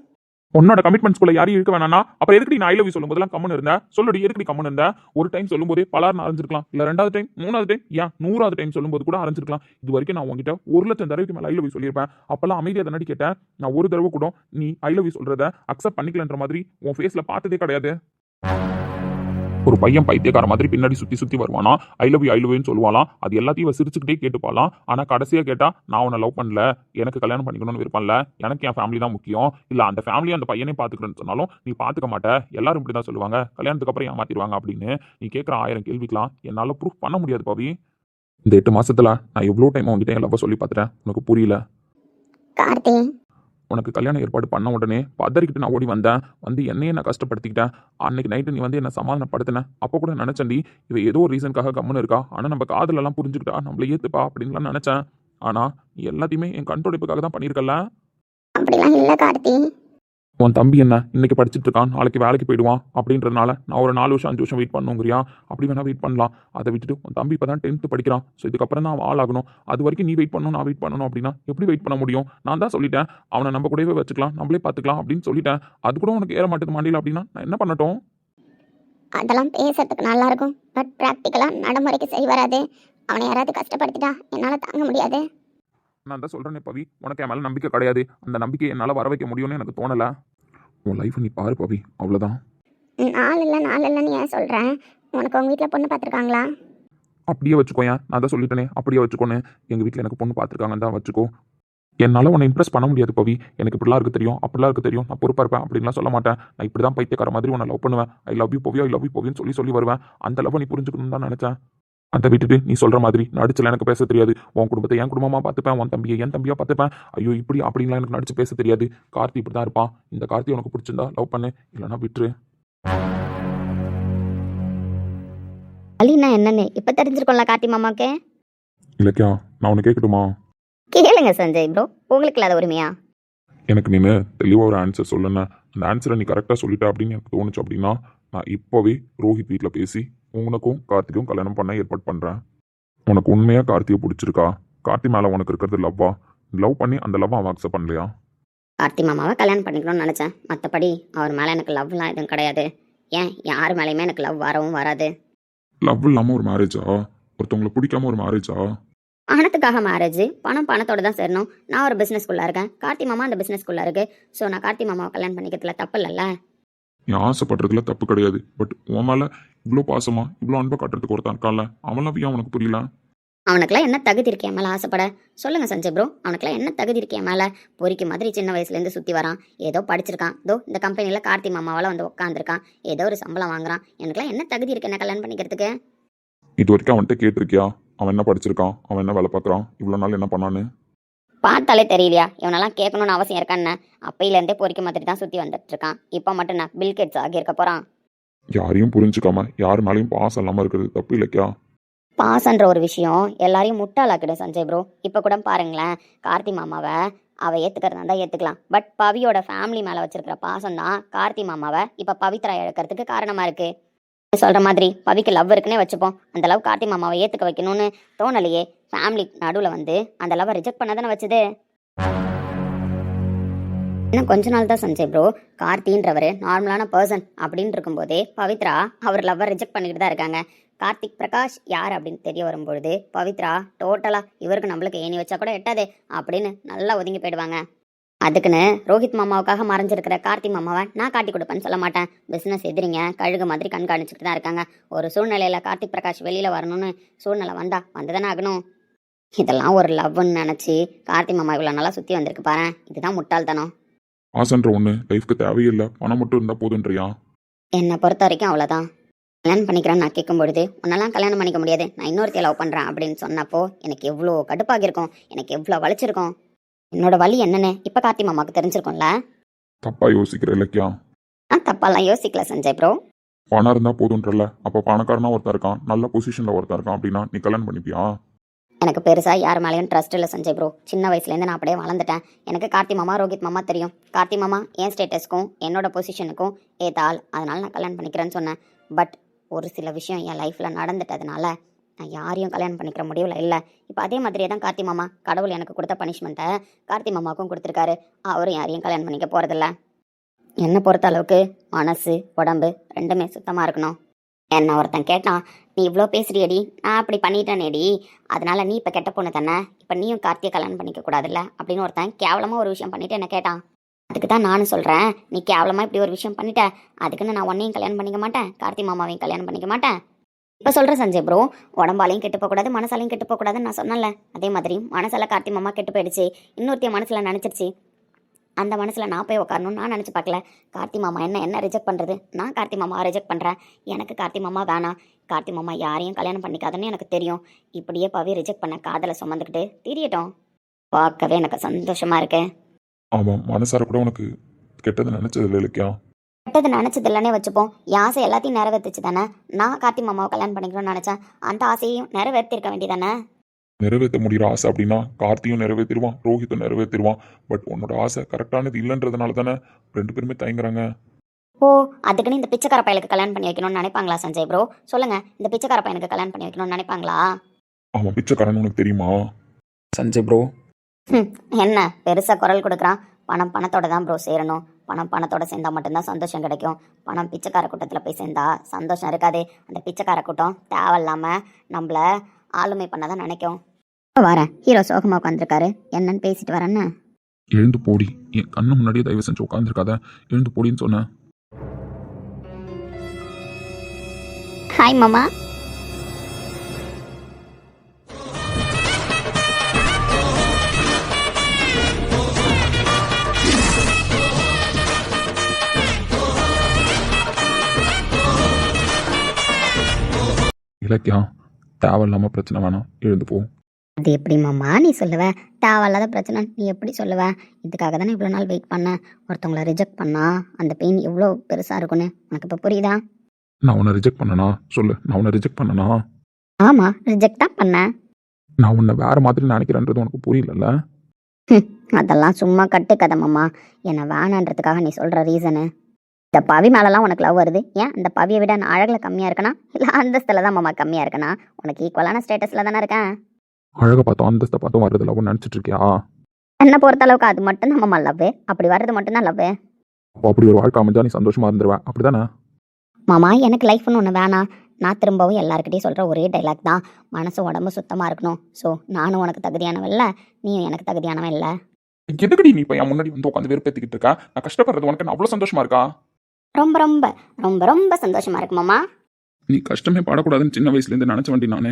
உன்னோட கமிட்மெண்ட்ஸ்குள்ள யாரையும் இருக்க வேணாம்னா அப்புறம் எதுக்கு நான் ஐ லவ் யூ சொல்லும் போதெல்லாம் கம்மன் இருந்தேன்? சொல்லுடி எதுக்கு கம்மன் இருந்தேன்? ஒரு டைம் சொல்லும்போதே பலார் அரைஞ்சிருக்கலாம். இல்ல ரெண்டாவது டைம் மூணாவது டைம் ஏன் நூறாவது டைம் சொல்லும்போது கூட அரைஞ்சிருக்கலாம். இது வரைக்கும் நான் உங்ககிட்ட ஒரு லட்சம் தடவைக்கு மேலே ஐ லவ் யூ சொல்லியிருப்பேன். அப்பெல்லாம் அமைதியாக தானடி கேட்டேன்? நான் ஒரு தடவை கூட நீ ஐ லவ் யூ சொல்றத அக்செப்ட் பண்ணிக்கலன்ற மாதிரி உன் ஃபேஸ்ல பார்த்ததே கிடையாது. ஒரு பையன் பைத்தியக்கார மாதிரி பின்னாடி சுற்றி சுற்றி வருவானா? ஐ லவ் யூ ஐ லவ்யூன்னு சொல்லுவாளாம் அது எல்லாத்தையும் சிரிச்சுக்கிட்டே கேட்டுப்பாலாம் ஆனால் கடைசியாக கேட்டால் நான் உன்னை லவ் பண்ணல. எனக்கு கல்யாணம் பண்ணிக்கணும்னு விருப்பம் எனக்கு என் ஃபேமிலி தான் முக்கியம். இல்லை அந்த ஃபேமிலி அந்த பையனே பார்த்துக்கிறேன்னு சொன்னாலும் நீ பார்த்துக்க மாட்டேன் எல்லாரும் இப்படி தான் சொல்லுவாங்க. கல்யாணத்துக்கு அப்புறம் ஏமாத்திடுவாங்க அப்படின்னு நீ கேட்குற ஆயிரம் கேள்விக்கலாம் என்னால் ப்ரூஃப் பண்ண முடியாது பவி. இந்த எட்டு மாசத்துல நான் எவ்வளோ டைம் உங்ககிட்ட என் லவ் சொல்லி பார்த்துட்டேன் உனக்கு புரியல. கார்த்தி. உனக்கு கல்யாணம் ஏற்பாடு பண்ண உடனே பதறிக்கிட்டு நான் ஓடி வந்தேன். வந்து என்னையே நான் கஷ்டப்படுத்திக்கிட்டேன். அன்னைக்கு நைட்டு நீ வந்து என்ன சமாதானப்படுத்தின. அப்போ கூட நினச்சேன்டி இவ ஏதோ ஒரு ரீசனுக்காக கம்முன்னு இருக்கா? ஆனால் நம்ம காதலெல்லாம் புரிஞ்சுக்கிட்டா நம்மள ஏற்றுப்பா அப்படின்லாம் நினச்சேன். ஆனால் எல்லாத்தையுமே என் கண்துடைப்புக்காக தான் பண்ணியிருக்கல அப்படிலாம் இல்லை கார்த்தி உன் தம்பி என்ன? இன்னைக்கு படிச்சுட்டு இருக்கான் நாளைக்கு வேலைக்கு போயிடுவான் அப்படின்றதுனால நான் ஒரு நாலு வருஷம் அஞ்சு வருஷம் வெயிட் பண்ணுங்கிறியா அப்படி வேணா வெயிட் பண்ணலாம். அதை விட்டுட்டு உன் தம்பி இப்போ தான் டென்த்து படிக்கிறான். ஸோ இதுக்கப்புறம் தான் அவன் ஆளாகணும். அது வரைக்கும் நீ வெயிட் பண்ணணும் நான் வெயிட் பண்ணணும் அப்படின்னா எப்படி வெயிட் பண்ண முடியும்? நான் தான் சொல்லிட்டேன். அவனை நம்ம கூடவே வச்சுக்கலாம். நம்மளே பார்த்துக்கலாம் அப்படின்னு சொல்லிட்டேன். அது கூட உனக்கு ஏற மாட்டேது மாண்டியில் அப்படின்னா நான் என்ன பண்ணட்டும்? அதெல்லாம் பேசுறதுக்கு நல்லா இருக்கும் பட் ப்ராக்டிக்கலாக நடைமுறைக்கு சரி வராது. அவனை யாராவது கஷ்டப்படுத்திட்டா என்னால் தாங்க முடியாது. நான் தான் சொல்கிறேனே பவி. உனக்கு என் மேலே நம்பிக்கை கிடையாது. அந்த நம்பிக்கையை என்னால் வர வைக்க முடியும்னு எனக்கு தோணலை. உன் லைஃப் நீ பாரு பவி. அவ்வளோதான் நாள் இல்லை நாள் இல்லைன்னு ஏன் சொல்கிறேன் உனக்கு உங்கள் வீட்டில் பொண்ணு பார்த்துருக்காங்களா? அப்படியே வச்சுக்கோயேன். நான் தான் சொல்லிட்டேனே. அப்படியே வச்சுக்கோன்னு. எங்கள் வீட்டில் எனக்கு பொண்ணு பார்த்துருக்காங்கன்னு தான் வச்சுக்கோ. என்னால் உன்னை இம்ப்ரெஸ் பண்ண முடியாது பவி. எனக்கு இப்படிலாம் இருக்கு தெரியும். அப்படிலாம் இருக்கு தெரியும். நான் பொறுப்பாக இருப்பேன். அப்படின்லாம் சொல்ல மாட்டேன். நான் இப்படி தான் பைத்தியக்கார மாதிரி உன்னை லவ் பண்ணுவேன். I love you Pavi. I love you பவின்னு சொல்லி சொல்லி வருவேன். அந்த லவ் நீ புரிஞ்சுக்கணும்னு தான் நினச்சேன். அதை விட்டுட்டு நீ சொல்கிற மாதிரி நடிச்சில் எனக்கு பேச தெரியாது. உன் குடும்பத்தை என் குடும்பமாக பார்த்துப்பேன் உன் தம்பியை என் தம்பியாக பார்த்துப்பேன். ஐயோ இப்படி அப்படின்லாம் எனக்கு நடிச்சு பேச தெரியாது. கார்த்தி இப்படி தான் இருப்பான். இந்த கார்த்தி உனக்கு பிடிச்சிருந்தா லவ் பண்ணு. இல்லைனா விட்டுரு. அலினா என்னன்னு? இப்போ தெரிஞ்சிருக்கோம்ல கார்த்தி மாமாவுக்கு? இலக்கியா நான் உனக்கு கேட்கட்டுமா கேளுங்க சஞ்சய் ப்ரோ உங்களுக்கு இல்லாத உரிமையா? எனக்கு நீ தெளிவாக ஒரு ஆன்சர் சொல்லுன. அந்த ஆன்சரை நீ கரெக்டாக சொல்லிட்ட அப்படின்னு எனக்கு தோணுச்சு அப்படின்னா நான் இப்போவே ரோஹித் வீட்டில் பேசி உனக்கும் கார்த்திக்கும் கல்யாணம் பண்ண ஏற்பாடு பண்ணுறேன் உனக்கு உண்மையாக கார்த்தியை பிடிச்சிருக்கா? கார்த்தி மேலே உனக்கு இருக்கிறது லவ்வா லவ் பண்ணி அந்த லவ் அவன் அக்செப்ட் பண்ணலையா? கார்த்தி மாமாவை கல்யாணம் பண்ணிக்கணும்னு நினச்சேன். மற்றபடி அவர் மேலே எனக்கு லவ்லாம் எதுவும் கிடையாது. ஏன்? யார் மேலேயுமே எனக்கு லவ் வரவும் வராது. லவ் இல்லாமல் ஒரு மேரேஜா ஒருத்தவங்களை பிடிக்காம ஒரு மேரேஜா பணத்துக்காக மேரேஜ் பணம் பணத்தோட தான் சேரணும். நான் ஒரு பிஸ்னஸ்குள்ளே இருக்கேன். கார்த்தி மாமா அந்த பிஸ்னஸ்குள்ளே இருக்கு. ஸோ நான் கார்த்தி மாமாவை கல்யாணம் பண்ணிக்கிறதுல தப்பு இல்லைல்ல? நீ ஆசைப்படுறதுல தப்பு கிடையாது. பட் உன் மேலே இவ்வளோ பாசமா இவ்வளோ அன்பை காட்டுறதுக்கு ஒருத்தன் இருக்கான்ல அவன் லவ் ஏன் உனக்கு புரியல? அவனுக்குலாம் என்ன தகுதி இருக்கே மேலே ஆசைப்பட? சொல்லுங்க சஞ்சய் ப்ரோ அவனுக்குலாம் என்ன தகுதி இருக்கே மேலே? பொறிக்கு மாதிரி சின்ன வயசுலேருந்து சுற்றி வரான். ஏதோ படிச்சிருக்கான். இதோ இந்த கம்பெனியில் கார்த்தி மாமாவால் வந்து உட்காந்துருக்கான் ஏதோ ஒரு சம்பளம் வாங்குறான். எனக்குலாம் என்ன தகுதி இருக்கு என்ன கல்யாணம் பண்ணிக்கிறதுக்கு? இது வரைக்கும் அவன்கிட்ட கேட்டிருக்கியா? அவன் என்ன படிச்சிருக்கான்? அவன் என்ன வேலை பார்க்குறான்? இவ்வளோ நாள் என்ன பண்ணான்னு? பார்த்தாலே தெரியலையா? இவனெல்லாம் கேட்கணும்னு அவசியம் இருக்கான்னு அப்பையிலேருந்தே பொறிக்க மாதிரி தான் சுற்றி வந்துட்டு இருக்கான் இப்போ மட்டும் நான் பில்கெட்ஸ் ஆகியிருக்க போகிறான் யாரையும் புரிஞ்சுக்காம யார் மேலேயும் பாசம் இல்லாமல் இருக்கிறது தப்பு இல்லைக்கியா பாசன்ற ஒரு விஷயம் எல்லாரையும் முட்டாளாக்கிடும் சஞ்சய் ப்ரோ இப்போ கூட பாருங்களேன் கார்த்தி மாமாவை அவ ஏத்துக்கிறதா தான் ஏத்துக்கலாம். பட் பவியோட ஃபேமிலி மேல வச்சிருக்கிற பாசம் தான் கார்த்தி மாமாவை இப்ப பவித்ரா இழக்கிறதுக்கு காரணமா இருக்கு. நீ சொல்ற மாதிரி பவிக்கு லவ் இருக்குன்னே வச்சுப்போம். அந்த லவ் கார்த்தி மாமாவை ஏத்துக்க வைக்கணும்னு தோணலையே. ஃபேமிலி நடுவில் வந்து அந்த லவ்வை ரிஜெக்ட் பண்ண தானே வச்சுது? இன்னும் கொஞ்ச நாள் தான் சஞ்சய் ப்ரோ கார்த்தின்றவர் நார்மலான பர்சன் அப்படின்னு இருக்கும்போதே பவித்ரா அவர் லவ்வை ரிஜெக்ட் பண்ணிக்கிட்டு தான் இருக்காங்க. கார்த்திக் பிரகாஷ் யார் அப்படின்னு தெரிய வரும்பொழுது பவித்ரா டோட்டலாக இவருக்கு நம்மளுக்கு ஏணி வச்சா கூட எட்டாது அப்படின்னு நல்லா ஒதுங்கி போயிடுவாங்க. அதுக்குன்னு ரோஹித் மாமாவுக்காக மறைஞ்சிருக்கிற கார்த்தி மாமாவை நான் காட்டி கொடுப்பேன்னு சொல்ல மாட்டேன். பிஸ்னஸ் எதிரிங்க கழுகு மாதிரி கண்காணிச்சுட்டு தான் இருக்காங்க. ஒரு சூழ்நிலையில் கார்த்திக் பிரகாஷ் வெளியில் வரணும்னு சூழ்நிலை வந்தா வந்துதானே ஆகணும். இதெல்லாம் ஒரு லவ்னு நினச்சி கார்த்தி மாமா இவ்வளோ நல்லா சுற்றி வந்திருக்கு பாரு. இதுதான் முட்டாள்தனம். பாசன்ற ஒன்று லைஃப்க்கு தேவையில்லை. பணம் மட்டும் இருந்தால் போதுன்றியா? என்னை பொறுத்த வரைக்கும் அவ்வளோதான் கல்யாணம் பண்ணிக்கிறேன்னு நான் கேட்கும் பொழுது உன்னெல்லாம் கல்யாணம் பண்ணிக்க முடியாது. நான் இன்னொருத்தைய லவ் பண்ணுறேன் அப்படின்னு சொன்னப்போ எனக்கு எவ்வளோ கடுப்பாகிருக்கும் எனக்கு எவ்வளோ வலிச்சிருக்கும். என்னோட வலி என்னன்னு இப்போ கார்த்தி மாமாவுக்கு தெரிஞ்சிருக்கும்ல? தப்பாக யோசிக்கிற இலக்கியா நான் தப்பாலாம் யோசிக்கல சஞ்சய் ப்ரோ பணம் இருந்தால் போதுன்றல. அப்போ பணக்காரனா ஒருத்தன் இருக்கான். நல்ல பொசிஷனில் ஒருத்தன் இருக்கான் அப்படின்னா நீ கல்யாணம் பண்ணிப்பியா? எனக்கு பெருசாக யார் மேலேயும் ட்ரஸ்ட் இல்லை சஞ்சய் ப்ரோ சின்ன வயசுலேருந்து நான் அப்படியே வளர்ந்துட்டேன். எனக்கு கார்த்தி மாமா ரோஹித் மாமா தெரியும். கார்த்தி மாமா என் ஸ்டேட்டஸ்க்கும் என்னோட பொசிஷனுக்கும் ஏதாள் அதனால் நான் கல்யாணம் பண்ணிக்கிறேன்னு சொன்னேன். பட் ஒரு சில விஷயம் என் லைஃப்பில் நடந்துட்டதுனால நான் யாரையும் கல்யாணம் பண்ணிக்கிற முடிவில் இல்லை. இப்போ அதே மாதிரியே தான் கார்த்தி மாமா. கடவுள் எனக்கு கொடுத்த பனிஷ்மெண்ட்டை கார்த்தி மாமாவுக்கும் கொடுத்துருக்காரு. அவரும் யாரையும் கல்யாணம் பண்ணிக்க போகிறதில்ல என்னை பொறுத்த அளவுக்கு மனசு உடம்பு ரெண்டுமே சுத்தமாக இருக்கணும். என்ன ஒருத்தன் கேட்டான் நீ இவ்வளோ பேசுறியடி நான் அப்படி பண்ணிட்டேனேடி. அதனால நீ இப்போ கெட்ட பொண்ணு தானே இப்போ நீயும் கார்த்தியை கல்யாணம் பண்ணிக்க கூடாதுல்ல? அப்படின்னு ஒருத்தன் கேவலமாக ஒரு விஷயம் பண்ணிட்டு என்ன கேட்டான். அதுக்கு தான் நானும் சொல்கிறேன் நீ கேவலமாக இப்படி ஒரு விஷயம் பண்ணிட்ட. அதுக்குன்னு நான் உன்னையும் கல்யாணம் பண்ணிக்க மாட்டேன் கார்த்தி மாமாவையும் கல்யாணம் பண்ணிக்க மாட்டேன். இப்போ சொல்கிறேன் சஞ்சய் ப்ரோ உடம்பாலையும் கெட்டு போகக்கூடாது மனசாலையும் கெட்டு போகக்கூடாதுன்னு நான் சொன்னேன்ல. அதே மாதிரி மனசால கார்த்தி மாமா கெட்டு போயிடுச்சு. இன்னொருத்தைய மனசில் நினச்சிருச்சு. அந்த மனசில் நான் போய் உட்காரணும்னு நான் நினச்சி பார்க்கல. கார்த்தி மாமா என்ன என்ன ரிஜெக்ட் பண்ணுறது நான் கார்த்தி மாமா ரிஜெக்ட் பண்ணுறேன் எனக்கு கார்த்தி மாமா வேணாம். கார்த்தி மாமா யாரையும் கல்யாணம் பண்ணிக்காதுன்னு எனக்கு தெரியும். இப்படியே பவி ரிஜெக்ட் பண்ண காதலை சுமந்துக்கிட்டு திரியட்டும். பார்க்கவே எனக்கு சந்தோஷமா இருக்கு. அவன் மனசார கூட உனக்கு கெட்டது நினைச்சது இல்லை இலக்கியா? கெட்டது நினச்சது இல்லைன்னே வச்சுப்போம். என் ஆசை எல்லாத்தையும் நிறைவேற்றுச்சு தானே நான் கார்த்தி மாமாவை கல்யாணம் பண்ணிக்கணும்னு நினச்சேன். அந்த ஆசையையும் நிறைவேற்றிருக்க வேண்டியதானே? நிறைவேற்ற முடிகிற ஆசை அப்படின்னா கார்த்தியும் நிறைவேற்றிடுவான் ரோஹித்தும் நிறைவேற்றிடுவான். பட் உன்னோட ஆசை கரெக்டானது இல்லைன்றதுனால தானே ரெண்டு பேருமே தயங்குறாங்க. ஓ அதுக்குன்னு இந்த பிச்சைக்கார பையலுக்கு கல்யாணம் பண்ணி வைக்கணும்னு நினைப்பாங்களா சஞ்சய் ப்ரோ சொல்லுங்க இந்த பிச்சைக்கார பையனுக்கு கல்யாணம் பண்ணி வைக்கணும்னு நினைப்பாங்களா? அவன் பிச்சைக்காரன் உனக்கு தெரியுமா? சஞ்சய் ப்ரோ என்ன பெருசா குரல் கொடுக்குறான். பணம் பணத்தோட தான் ப்ரோ சேரணும். பணம் பணத்தோட சேர்ந்தா மட்டும்தான் சந்தோஷம் கிடைக்கும். பணம் பிச்சைக்கார கூட்டத்தில் போய் சேர்ந்தா சந்தோஷம் இருக்காது. அந்த பிச்சைக்கார கூட்டம் தேவையில்லாம நம்மள ஆளுமை பண்ண தான் நினைக்கும் வரேன் ஹீரோ சோகமா உட்காந்துருக்காரு என்னன்னு பேசிட்டு வரேன்னு எழுந்து போடி. என் கண்ணு முன்னாடியே தயவு செஞ்சு உட்காந்துருக்காத எழுந்து போடின்னு சொன்னேன் ஹாய் மாமா. இலக்கியா தேவையில்லாம பிரச்சனை வேணாம். எழுந்து போ. அது எப்படி மாமா நீ சொல்லுவ? தேவையில்லாத பிரச்சனை நீ எப்படி சொல்லுவ? இதுக்காக தானே இவ்வளோ நாள் வெயிட் பண்ணேன் ஒருத்தவங்கள ரிஜெக்ட் பண்ணா? அந்த பெயின் எவ்வளோ பெருசாக இருக்கும்னு உனக்கு இப்போ புரியுதா? நான் உன்னை ரிஜெக்ட் பண்ணனா? சொல்லு. நான் உன்னை ரிஜெக்ட் பண்ணனா? ஆமாம் ரிஜெக்ட் தான் பண்ணேன் நான் உன்னை வேற மாதிரி நினைக்கிறேன்றது உனக்கு புரியலல்ல? அதெல்லாம் சும்மா கட்டுக்கதை மாமா என்னை வேணான்றதுக்காக நீ சொல்கிற ரீசனு இந்த பவி மேலெல்லாம் உனக்கு லவ் வருது. ஏன்? இந்த பவியை விட நான் அழகில் கம்மியாக இருக்கனா? இல்லை அந்தஸ்தில் தான் மாமா கம்மியாக இருக்கனா? உனக்கு ஈக்குவலான ஸ்டேட்டஸில் தானே இருக்கேன். அழகை பார்த்தோம் அந்தஸ்தை பார்த்தோம் வர்றதில்ல அவன் நினச்சிட்டு இருக்கியா? என்னை பொறுத்த அளவுக்கு அது மட்டும் தான் மாமா லவ் அப்படி வர்றது மட்டும்தான் லவ் அப்போ அப்படி ஒரு வாழ்க்கை அமைஞ்சா நீ சந்தோஷமா இருந்துருவேன் அப்படிதானே? மாமா எனக்கு லைஃப்னு ஒன்று வேணாம். நான் திரும்பவும் எல்லாருக்கிட்டையும் சொல்கிற ஒரே டைலாக் தான். மனசு உடம்பு சுத்தமாக இருக்கணும். ஸோ நானும் உனக்கு தகுதியானவன் இல்லை நீயும் எனக்கு தகுதியானவன் இல்லை. எதுக்கடி நீ இப்போ என் முன்னாடி வந்து உட்காந்து வெறுப்பேத்திக்கிட்டு இருக்கா? நான் கஷ்டப்படுறது உனக்கு அவ்வளோ சந்தோஷமா இருக்கா? ரொம்ப ரொம்ப ரொம்ப ரொம்ப சந்தோஷமா இருக்கு மாமா. நீ கஷ்டமே படக்கூடாதுன்னு சின்ன வயசுலேருந்து நினச்ச வண்டி நானு.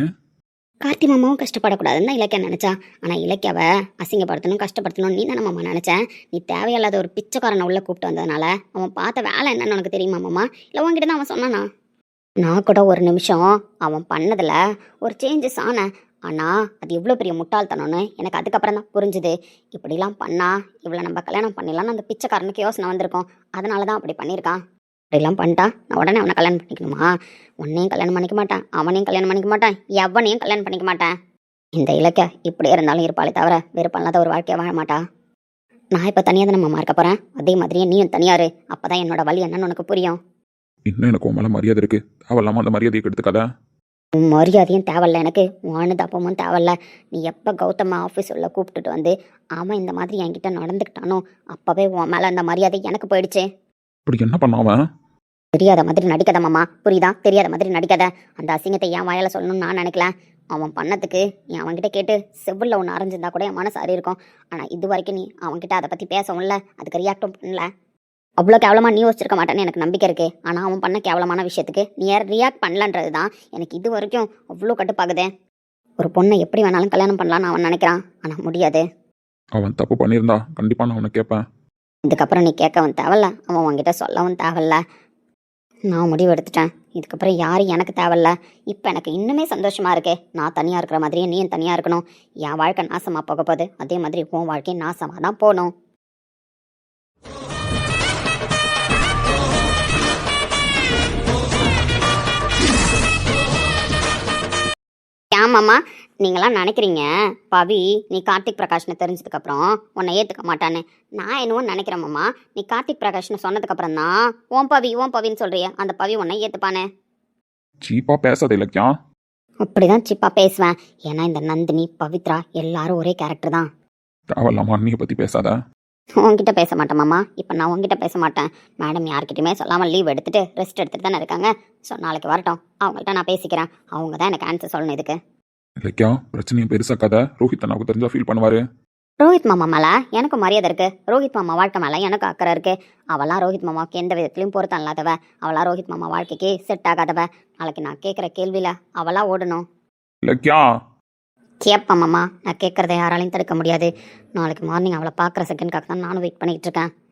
கார்த்தி மாமாவும் கஷ்டப்படக்கூடாதுன்னு தான் இலக்கியா நினைச்சா ஆனா இலக்கியாவை அசிங்கப்படுத்தணும் கஷ்டப்படுத்தணும் நீ தானே மாமா நினைச்சேன். நீ தேவையில்லாத ஒரு பிச்சைக்காரனை உள்ள கூப்பிட்டு வந்ததுனால அவன் பார்த்த வேலை என்னன்னு உனக்கு தெரியுமா மாமா? இல்லை உன்கிட்ட தான் அவன் சொன்னானா? நான் கூட ஒரு நிமிஷம் அவன் பண்ணதுல ஒரு சேஞ்சஸ் ஆனேன் ஆனால் அது எவ்வளோ பெரிய முட்டாள்தனம்னு எனக்கு அதுக்கப்புறம் தான் புரிஞ்சுது. இப்படிலாம் பண்ணா இவ்வளோ நம்ம கல்யாணம் பண்ணிடலாம்னு அந்த பிச்சைக்காரனுக்கு யோசனை வந்திருக்கோம். அதனால தான் அப்படி பண்ணியிருக்கான் இப்படிலாம் பண்ணிட்டா நான் உடனே அவனை கல்யாணம் பண்ணிக்கணுமா? உன்னையும் கல்யாணம் பண்ணிக்க மாட்டேன் அவனையும் கல்யாணம் பண்ணிக்க மாட்டேன் எவனையும் கல்யாணம் பண்ணிக்க மாட்டேன். இந்த இலக்க இப்படி இருந்தாலும் இருப்பாளே தவிர வெறுப்பல்லாத ஒரு வாழ்க்கையை வாழ மாட்டா. நான் இப்போ தனியாக தான் நம்ம இருக்க போகிறேன் அதே மாதிரியே நீயும் தனியாரு. அப்போ தான் என்னோட வழி என்னன்னு உனக்கு புரியும். இன்னும் எனக்கு உன் மேலே மரியாதை இருக்கு. தேவையில்லாம அந்த மரியாதையை கெடுத்துக்காத. உன் மரியாதையும் தேவையில்ல எனக்கு வானு தப்பமும் தேவையில்ல. நீ எப்போ கௌதம ஆஃபீஸ் உள்ள கூப்பிட்டுட்டு வந்து அவன் இந்த மாதிரி என்கிட்ட நடந்துக்கிட்டானோ அப்போவே உன் மேலே அந்த மரியாதை எனக்கு போயிடுச்சு. இப்படி என்ன பண்ண அவன்? தெரியாத மாதிரி நடிக்காத மாமா. புரியுதா? தெரியாத மாதிரி நடிக்காத. அந்த அசிங்கத்தை என் வாயால சொல்லணும்னு நான் நினைக்கல. அவன் பண்ணதுக்கு நீ அவன்கிட்ட கேட்டு செவ்வில் ஒன்று அரைஞ்சிருந்தா கூட என் மனசு அறி இருக்கும் ஆனால் இது வரைக்கும் நீ அவன்கிட்ட அதை பற்றி பேசவும்ல அதுக்கு ரியாக்டும் பண்ணல. அவ்வளோ கேவலமாக நீ யோசிச்சிருக்க மாட்டேன்னு எனக்கு நம்பிக்கை இருக்கு. ஆனால் அவன் பண்ண கேவலமான விஷயத்துக்கு நீ யார் ரியாக்ட் பண்ணலன்றது தான் எனக்கு இது வரைக்கும் அவ்வளோ கட்டுப்பாகுதே. ஒரு பொண்ணை எப்படி வேணாலும் கல்யாணம் பண்ணலான்னு அவன் நினைக்கிறான். ஆனால் முடியாது. அவன் தப்பு பண்ணியிருந்தா கண்டிப்பாக நான் அவனை கேட்பேன். இதுக்கப்புறம் நீ கேட்கவும் தேவையில்ல. அவன் உன்கிட்ட சொல்லவும் தேவையில்ல. நான் முடிவு எடுத்துட்டேன். இதுக்கப்புறம் யாரும் எனக்கு தேவையில்ல? இப்போ எனக்கு இன்னுமே சந்தோஷமா இருக்கு. நான் தனியாக இருக்கிற மாதிரியே நீயும் தனியாக இருக்கணும். என் வாழ்க்கை நாசமாக போக போகுது. அதே மாதிரி உன் வாழ்க்கையும் நாசமாக தான் போகணும். ஆமாம்மா. நீங்களாம் நினைக்கிறீங்க. பவி நீ கார்த்திக் பிரகாஷ்னு தெரிஞ்சதுக்கப்புறம் உன்னை ஏற்றுக்க மாட்டான்னு. நான் என்னவோ நினைக்கிறேன் மாமா நீ கார்த்திக் பிரகாஷ்னு சொன்னதுக்கப்புறம் தான் ஓம் பவி ஓம் பவின்னு சொல்றியே. அந்த பவி உன்னை ஏற்றுப்பானே சீப்பாக பேசாத இலக்கியா. அப்படிதான் சிப்பா பேசுவேன். ஏன்னா இந்த நந்தினி பவித்ரா எல்லாரும் ஒரே கேரக்டர் தான். தேவையில்லாம அண்ணியை பற்றி பேசாத. உன்கிட்ட பேச மாட்டேன் மாமா இப்போ நான் உன்கிட்ட பேச மாட்டேன். மேடம் யார்கிட்டயுமே சொல்லாமல் லீவ் எடுத்துட்டு ரெஸ்ட் எடுத்துட்டு தானே இருக்காங்க. ஸோ நாளைக்கு வரட்டும். அவங்கள்ட்ட நான் பேசிக்கிறேன். அவங்க தான் எனக்கு ஆன்சர் சொல்லணும் இதுக்கு. இலக்கியா பிரச்சனையை பெருசாக்காத ரோஹித் அண்ணாவுக்கு தெரிஞ்சா ஃபீல் பண்ணுவாரு. ரோஹித் மாமா மேல எனக்கு மரியாதை இருக்கு. ரோஹித் மாமா வாழ்க்கை மேல எனக்கு அக்கறை இருக்கு. அவளாம் ரோஹித் மாமாவுக்கு எந்த விதத்திலையும் பொருத்தம் இல்லாதவ. அவளா ரோஹித் மாமா வாழ்க்கைக்கு செட் ஆகாதவ. நாளைக்கு நான் கேட்குற கேள்வியில அவளா ஓடணும். இலக்கியா கேப்பா மாமா நான் கேட்கறத யாராலையும் தடுக்க முடியாது. நாளைக்கு மார்னிங் அவளை பார்க்குற செகண்ட்காக தான் நானும் வெயிட் பண்ணிட்டு இருக்கேன்.